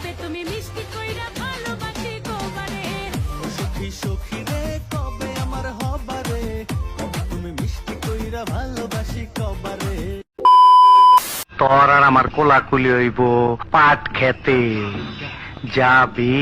কবে তুমি মিষ্টি কইরা ভালোবাসি গোবারে। সখী সখী রে কবে আমার হবারে? তুমি মিষ্টি কইরা ভালোবাসি কবারে তোর আর আমার কোলাকুলি হইব পাট খেতে। যাবি।